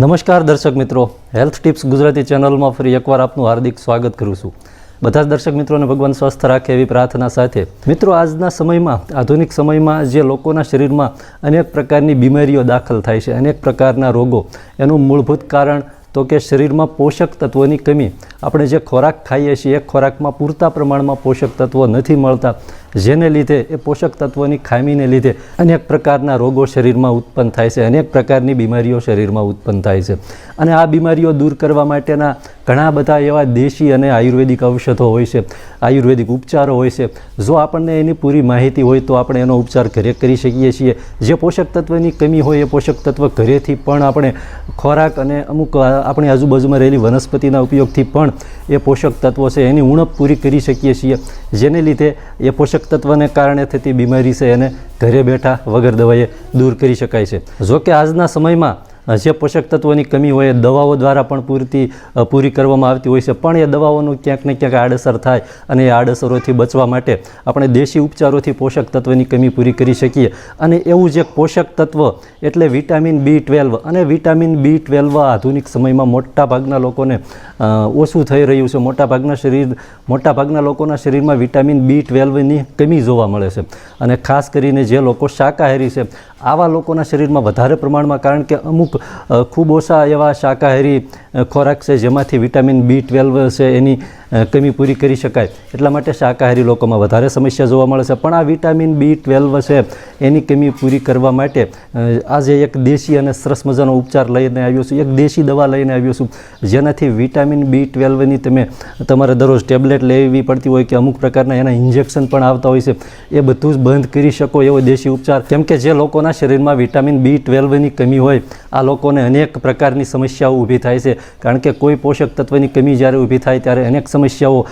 નમસ્કાર દર્શક મિત્રો. હેલ્થ ટિપ્સ ગુજરાતી ચેનલમાં ફરી એકવાર આપનું હાર્દિક સ્વાગત કરું છું. બધા જ દર્શક મિત્રોને ભગવાન સ્વસ્થ રાખે એવી પ્રાર્થના સાથે. મિત્રો, આજના સમયમાં, આધુનિક સમયમાં જે લોકોના શરીરમાં અનેક પ્રકારની બીમારીઓ દાખલ થાય છે, અનેક પ્રકારના રોગો, એનું મૂળભૂત કારણ તો કે શરીરમાં પોષક તત્વોની કમી. આપણે જે ખોરાક ખાઈએ છીએ, એ ખોરાકમાં પૂરતા પ્રમાણમાં પોષક તત્વો નથી મળતા. જેને લીધે એ પોષક તત્વોની ખામીને લીધે અનેક પ્રકારના રોગો શરીરમાં ઉત્પન્ન થાય છે, અનેક પ્રકારની બીમારીઓ શરીરમાં ઉત્પન્ન થાય છે. અને આ બીમારીઓ દૂર કરવા માટેના ઘણા બધા એવા દેશી અને આયુર્વેદિક ઔષધો હોય છે, આયુર્વેદિક ઉપચારો હોય છે. જો આપણને એની પૂરી માહિતી હોય તો આપણે એનો ઉપચાર ઘરે કરી શકીએ છીએ. જે પોષક તત્વની કમી હોય એ પોષક તત્વ ઘરેથી પણ આપણે ખોરાક અને અમુક આપણી આજુબાજુમાં રહેલી વનસ્પતિના ઉપયોગથી પણ એ પોષક તત્વો છે એની ઉણપ પૂરી કરી શકીએ છીએ. જેને લીધે એ પોષક તત્વને કારણે થતી બીમારી છે એને ઘરે બેઠા વગર દવાએ દૂર કરી શકાય છે. જો કે આજના સમયમાં જે પોષક તત્વોની કમી હોય એ દવાઓ દ્વારા પણ પૂરતી પૂરી કરવામાં આવતી હોય છે. પણ એ દવાઓનું ક્યાંક ને ક્યાંક આડઅસર થાય અને એ આડઅસરોથી બચવા માટે આપણે દેશી ઉપચારોથી પોષક તત્વની કમી પૂરી કરી શકીએ. અને એવું જ પોષક તત્વ એટલે વિટામિન બી ટ્વેલ્વ. અને વિટામિન બી ટ્વેલ્વ આધુનિક સમયમાં મોટા ભાગના લોકોને ઓછું થઈ રહ્યું છે. મોટા ભાગના શરીર મોટા ભાગના લોકોના શરીરમાં વિટામિન બી ટ્વેલ્વની કમી જોવા મળે છે. અને ખાસ કરીને જે લોકો શાકાહારી છે, આવા લોકોના શરીરમાં વધારે પ્રમાણમાં કારણ કે અમુક ખૂબ ઓછા એવા શાકાહારી ખોરાક છે, જેમાંથી વિટામિન બી ટ્વેલ્વ છે, એની કમી પૂરી કરી શકાય. એટલા માટે શાકાહારી લોકોમાં વધારે સમસ્યા જોવા મળે છે. પણ આ વિટામિન બી ટ્વેલ્વ છે, એની કમી પૂરી કરવા માટે આજે એક દેશી અને સરસ મજાનો ઉપચાર લઈને આવ્યો છું. એક દેશી દવા લઈને આવ્યો છું. જેનાથી વિટામિન બી ટ્વેલ્વની તમે તમારે દરરોજ ટેબ્લેટ લેવી પડતી હોય કે અમુક પ્રકારના એના ઇન્જેક્શન પણ આવતા હોય છે, એ બધું જ બંધ કરી શકો એવો દેશી ઉપચાર. કેમ કે જે લોકોના શરીરમાં વિટામિન બી ટ્વેલ્વની કમી હોય, આ લોકોને અનેક પ્રકારની સમસ્યાઓ ઊભી થાય છે. કારણ કે કોઈ પોષક તત્વની કમી જ્યારે ઊભી થાય ત્યારે અનેક સમસ્યાઓ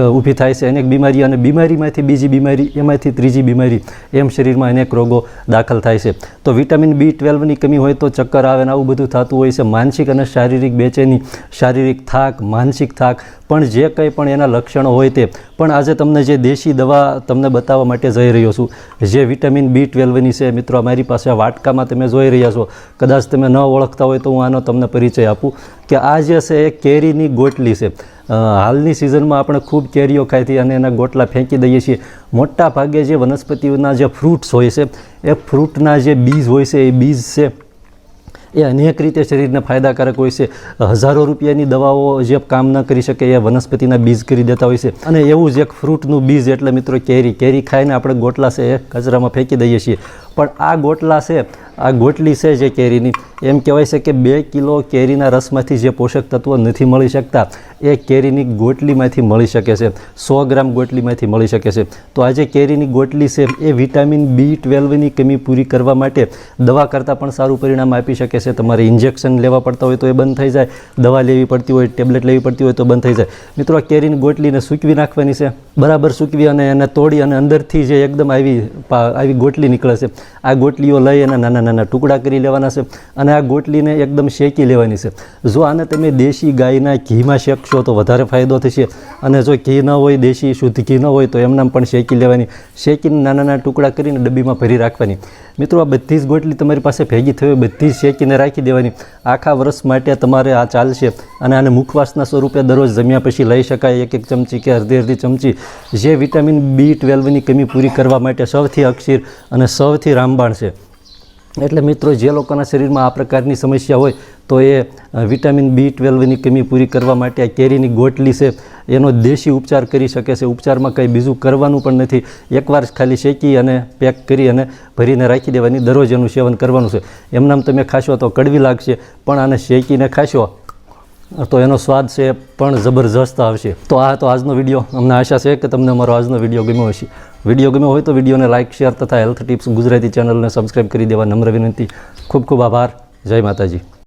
ઊભી થાય છે. અનેક બીમારી અને બીમારીમાંથી બીજી બીમારી, એમાંથી ત્રીજી બીમારી, એમ શરીરમાં અનેક રોગો દાખલ થાય છે. તો વિટામિન બી ટ્વેલ્વની કમી હોય તો ચક્કર આવે ને આવું બધું થતું હોય છે. માનસિક અને શારીરિક બેચેની શારીરિક થાક, માનસિક થાક, પણ જે કંઈ પણ એના લક્ષણો હોય તે. પણ આજે તમને જે દેશી દવા તમને બતાવવા માટે જઈ રહ્યો છું, જે વિટામિન બી ટ્વેલ્વની છે, મિત્રો, અમારી પાસે વાટકામાં તમે જોઈ રહ્યા છો. કદાચ તમે ન ઓળખતા હોય તો હું આનો તમને પરિચય આપું કે આ જે છે એ કેરીની ગોટલી છે. હાલની સિઝનમાં આપણે ખૂબ કેરીઓ ખાઈથી અને એના ગોટલા ફેંકી દઈએ છીએ. મોટા ભાગે જે વનસ્પતિઓના જે ફ્રૂટ્સ હોય છે, એ ફ્રૂટના જે બીજ હોય છે, એ બીજ છે, એ અનેક રીતે શરીરને ફાયદાકારક હોય છે. હજારો રૂપિયાની દવાઓ જે કામ ન કરી શકે એ વનસ્પતિના બીજ કરી દેતા હોય છે. અને એવું જ એક ફ્રૂટનું બીજ એટલે મિત્રો કેરી. કેરી ખાઈને આપણે ગોટલા છે એ કચરામાં ફેંકી દઈએ છીએ. પણ આ ગોટલા છે, આ ગોટલી છે જે કેરીની, એમ કહેવાય છે કે બે કિલો કેરીના રસમાંથી જે પોષક તત્વો નથી મળી શકતા, એ કેરીની ગોટલીમાંથી મળી શકે છે, સો ગ્રામ ગોટલીમાંથી મળી શકે છે. તો આ જે કેરીની ગોટલી છે, એ વિટામિન બી ટ્વેલ્વની કમી પૂરી કરવા માટે દવા કરતાં પણ સારું પરિણામ આપી શકે છે. તમારે ઇન્જેક્શન લેવા પડતા હોય તો એ બંધ થઈ જાય, દવા લેવી પડતી હોય, ટેબ્લેટ લેવી પડતી હોય તો બંધ થઈ જાય. મિત્રો, આ કેરીની ગોટલીને સૂકવી નાખવાની છે, બરાબર સૂકવી અને એને તોડી અને અંદરથી જે એકદમ આવી આવી ગોટલી નીકળે છે આ ગોટલીઓ લઈ અને નાના નાના ટુકડા કરી લેવાના છે અને આ ગોટલીને એકદમ શેકી લેવાની છે. જો આને તમે દેશી ગાયના ઘીમાં શેકશો તો વધારે ફાયદો થશે અને જો ઘી ન હોય, દેશી શુદ્ધ ઘી ન હોય તો એમનામ પણ શેકી લેવાની. શેકીને નાના નાના ટુકડા કરીને ડબ્બીમાં ભરી રાખવાની. મિત્રો, આ બધી જ ગોટલી તમારી પાસે ભેગી થઈ બધી જ શેકીને રાખી દેવાની. આખા વર્ષ માટે તમારે આ ચાલશે અને આને મુખવાસના સ્વરૂપે દરરોજ જમ્યા પછી લઈ શકાય એક એક ચમચી કે અડધી અડધી ચમચી. જે વિટામિન બી ટ્વેલ્વની કમી પૂરી કરવા માટે સૌથી અક્ષીર અને સૌથી રામબાણ છે. એટલે મિત્રો, જે લોકોના શરીરમાં આ પ્રકારની સમસ્યા હોય તો એ વિટામિન બી ટ્વેલ્વની કમી પૂરી કરવા માટે આ કેરીની ગોટલી છે, એનો દેશી ઉપચાર કરી શકે છે. ઉપચારમાં કંઈ બીજું કરવાનું પણ નથી. એકવાર ખાલી શેકી અને પેક કરી અને ભરીને રાખી દેવાની, દરરોજ એનું સેવન કરવાનું છે. એમનામ તમે ખાશો તો કડવી લાગશે, પણ આને શેકીને ખાશો તો એનો સ્વાદ છે પણ જબરજસ્ત આવશે. તો આ તો આજનો વીડિયો. અમને આશા છે કે તમને અમારો આજનો વીડિયો ગમ્યો હશે. વીડિયો ગમ્યો હોય તો વિડીયોને લાઇક શેર તથા હેલ્થ ટિપ્સ ગુજરાતી ચેનલને સબસ્ક્રાઈબ કરી દેવા નમ્ર વિનંતી. ખૂબ ખૂબ આભાર. જય માતાજી.